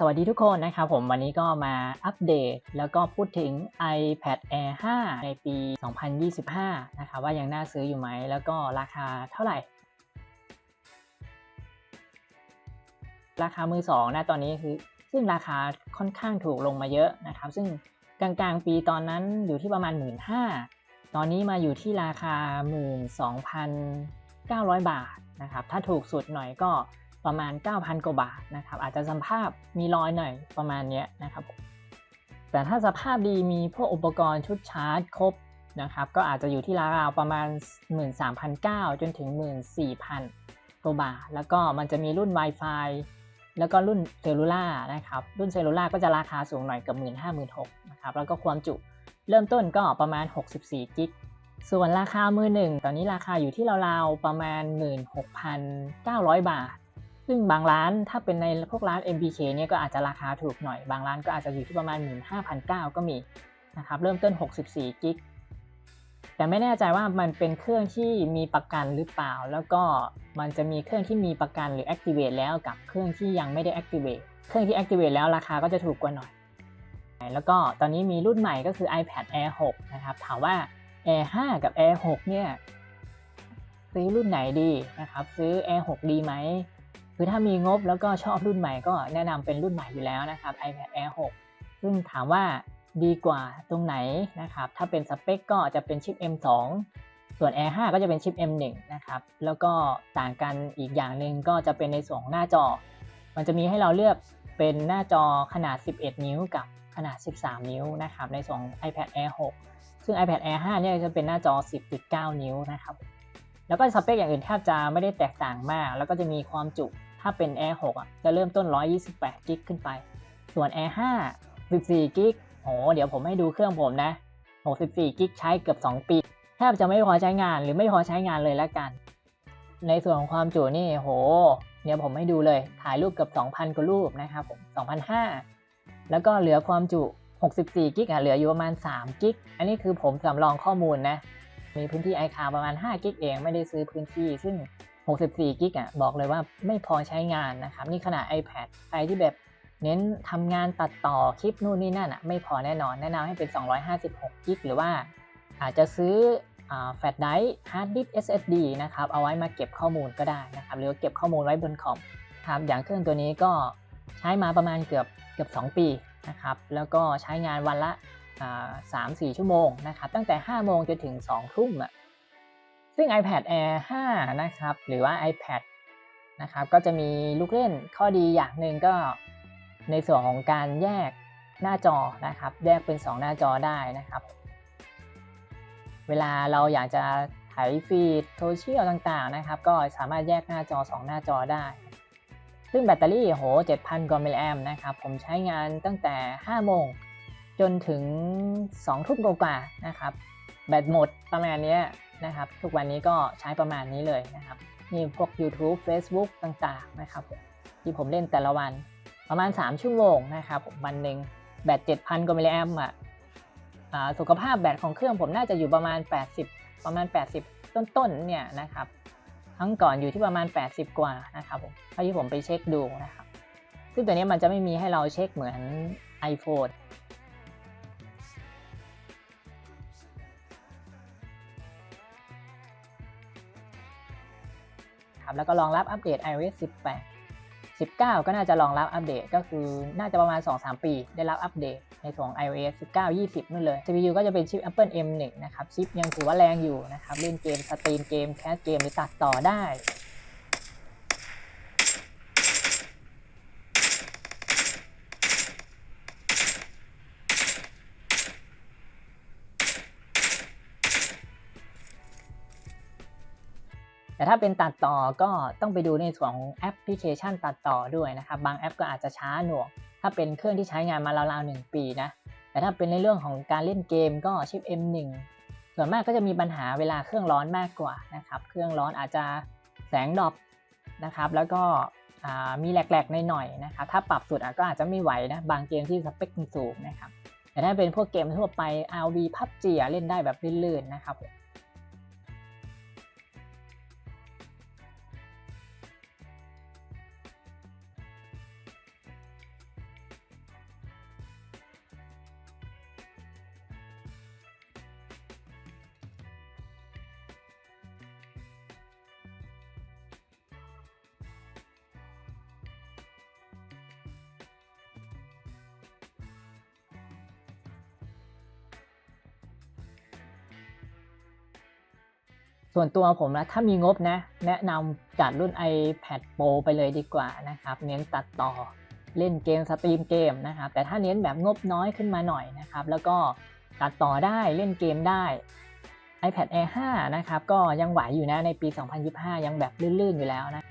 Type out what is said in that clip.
สวัสดีทุกคนนะครับผมวันนี้ก็มาอัปเดต แล้วก็พูดถึง iPad Air 5 ในปี 2025 นะครับว่ายังน่าซื้ออยู่ไหม แล้วก็ราคาเท่าไหร่ ราคามือสองนะตอนนี้คือ ซึ่งราคาค่อนข้างถูกลงมาเยอะนะครับ ซึ่งกลางๆ ปีตอนนั้นอยู่ที่ประมาณ 1 5ื่นตอนนี้มาอยู่ที่ราคา 12,900 บาทนะครับถ้าถูกสุดหน่อยก็ ประมาณ 9,000 กว่าบาทนะครับอาจจะสภาพมีรอยหน่อยประมาณนี้นะครับ แต่ถ้าสภาพดีมีพวกอุปกรณ์ชุดชาร์จครบนะครับก็อาจจะอยู่ที่ราวประมาณ 13,900 จนถึง 14,000 กว่าบาท แล้วก็มันจะมีรุ่น Wi-Fi แล้วก็รุ่นเซลลูล่านะครับ รุ่นเซลลูล่าก็จะราคาสูงหน่อยกับ15,000-16,000นะครับ แล้วก็ความจุเริ่มต้นก็ประมาณ 64 กิก ส่วนราคามือหนึ่งตอนนี้ราคาอยู่ที่ราวๆประมาณ 16,900 บาท ซึ่งบางร้านถ้าเป็นในพวกร้าน MPK เนี่ยก็อาจจะราคาถูกหน่อย บางร้านก็อาจจะอยู่ที่ประมาณ 15,900 ก็มีนะครับเริ่มต้น 64 กิก แต่ไม่แน่ใจว่ามันเป็นเครื่องที่มีประกันหรือเปล่า แล้วก็มันจะมีเครื่องที่มีประกันหรือ activate แล้วกับเครื่องที่ยังไม่ได้ activate เครื่องที่ activate แล้วราคาก็จะถูกกว่าหน่อย แล้วก็ตอนนี้มีรุ่นใหม่ก็คือ iPad Air 6 นะครับ ถามว่า Air 5 กับ Air 6 เนี่ยซื้อรุ่นไหนดีนะครับ ซื้อ Air 6 ดีไหม คือถ้ามีงบแล้วก็ชอบรุ่นใหม่ก็แนะนำเป็นรุ่นใหม่อยู่แล้วนะครับ iPad Air 6 ซึ่งถามว่าดีกว่าตรงไหนนะครับ ถ้าเป็นสเปคก็จะเป็นชิป M2 ส่วน Air 5 ก็จะเป็นชิป M1 นะครับ แล้วก็ต่างกันอีกอย่างหนึ่งก็จะเป็นในส่วนของหน้าจอ มันจะมีให้เราเลือกเป็นหน้าจอขนาด 11 นิ้วกับขนาด 13 นิ้วนะครับ ในส่วน iPad Air 6 ซึ่ง iPad Air 5 เนี่ยจะเป็นหน้าจอ 10.9 นิ้วนะครับ แล้วก็สเปคอย่างอื่นแทบจะไม่ได้แตกต่างมาก แล้วก็จะมีความจุ ถ้าเป็น Air 6อะจะเริ่มต้น 128 กิกขึ้นไป ส่วน Air 5 14 กิกโห เดี๋ยวผมให้ดูเครื่องผมนะ64กิกใช้เกือบ 2 ปี แทบจะไม่พอใช้งานหรือไม่พอใช้งานเลยแล้วกัน ในส่วนของความจุนี่โห เดี๋ยวผมให้ดูเลย ถ่ายรูปเกือบ 2,000 กว่ารูปนะครับผม2,500แล้วก็เหลือความจุ 64 กิกอะเหลืออยู่ประมาณ 3 กิก อันนี้คือผมสำรองข้อมูลนะ มีพื้นที่ iCloud ประมาณ 5 กิกเอง ไม่ได้ซื้อพื้นที่ ซึ่ง 64กิกอะบอกเลยว่าไม่พอใช้งานนะครับนี่ขนาด iPad ใครที่แบบเน้นทำงานตัดต่อคลิปนู่นนี่นั่นอะไม่พอแน่นอนแนะนำให้เป็น 256กิกหรือว่าอาจจะซื้อแฟลชไดร์ฮาร์ดดิสก์ SSD นะครับเอาไว้มาเก็บข้อมูลก็ได้นะครับหรือเก็บข้อมูลไว้บนคอมครับอย่างเครื่องตัวนี้ก็ใช้มาประมาณเกือบเกือบ 2 ปีนะครับแล้วก็ใช้งานวันละสามสี่ชั่วโมงนะครับตั้งแต่ 5 โมงจนถึง 2 ทุ่มอะ ซึ่ง iPad Air 5 นะครับ หรือว่า iPad นะครับ ก็จะมีลูกเล่นข้อดีอย่างหนึ่งก็ในส่วนของการแยกหน้าจอนะครับ แยกเป็น 2 หน้าจอได้นะครับ เวลาเราอยากจะถ่ายฟีดโซเชียลต่างๆนะครับ ก็สามารถแยกหน้าจอ 2 หน้าจอได้ ซึ่งแบตเตอรี่โห 7,000 กว่ามิลลิแอมนะครับ ผมใช้งานตั้งแต่ 5 โมง จนถึง 2 ทุ่มกว่าๆนะครับ แบตหมดประมาณนี้ นะครับ ทุกวันนี้ก็ใช้ประมาณนี้เลยนะครับนี่พวก YouTube Facebook ต่างๆนะครับที่ผมเล่นแต่ละวันประมาณ 3 ชั่วโมงนะครับวันหนึ่งแบต7,000กว่ามิลลิแอมป์อะสุขภาพแบตของเครื่องผมน่าจะอยู่ประมาณ 80 ประมาณ 80 ต้นๆเนี่ยนะครับทั้งก่อนอยู่ที่ประมาณ 80 กว่านะครับผมเท่าที่ผมไปเช็คดูนะครับ ซึ่งตัวนี้มันจะไม่มีให้เราเช็คเหมือน iPhone ครับแล้วก็รองรับอัปเดต iOS 18 19 ก็น่าจะรองรับอัปเดตก็คือน่าจะประมาณ 2-3 ปี ได้รับอัปเดตในส่วน iOS 19 20นู่นเลย CPU ก็จะเป็นชิป Apple M1 นะครับชิปยังถือว่าแรงอยู่นะครับเล่นเกมสตรีมเกมแคสเกมหรือตัดต่อได้ แต่ถ้าเป็นตัดต่อก็ต้องไปดูในส่วนของแอปพลิเคชันตัดต่อด้วยนะครับบางแอปก็อาจจะช้าหน่วงถ้าเป็นเครื่องที่ใช้งานมาราวๆหนึ่งปีนะแต่ถ้าเป็นในเรื่องของการเล่นเกมก็ชิป M1 ส่วนมากก็จะมีปัญหาเวลาเครื่องร้อนมากกว่านะครับเครื่องร้อนอาจจะแสงดรอปนะครับแล้วก็มีแหลกๆหน่อยๆนะครับถ้าปรับสุดก็อาจจะไม่ไหวนะบางเกมที่สเปคสูงนะครับแต่ถ้าเป็นพวกเกมทั่วไป RV PUBG เล่นได้แบบลื่นๆนะครับ ส่วนตัวผมนะถ้ามีงบนะ แนะนำจัดรุ่น iPad Pro ไปเลยดีกว่านะครับ เน้นตัดต่อเล่นเกมสตรีมเกมนะครับ แต่ถ้าเน้นแบบงบน้อยขึ้นมาหน่อยนะครับ แล้วก็ตัดต่อได้เล่นเกมได้ iPad Air 5 นะครับ ก็ยังไหวอยู่นะในปี 2025 ยังแบบลื่นๆอยู่แล้วนะ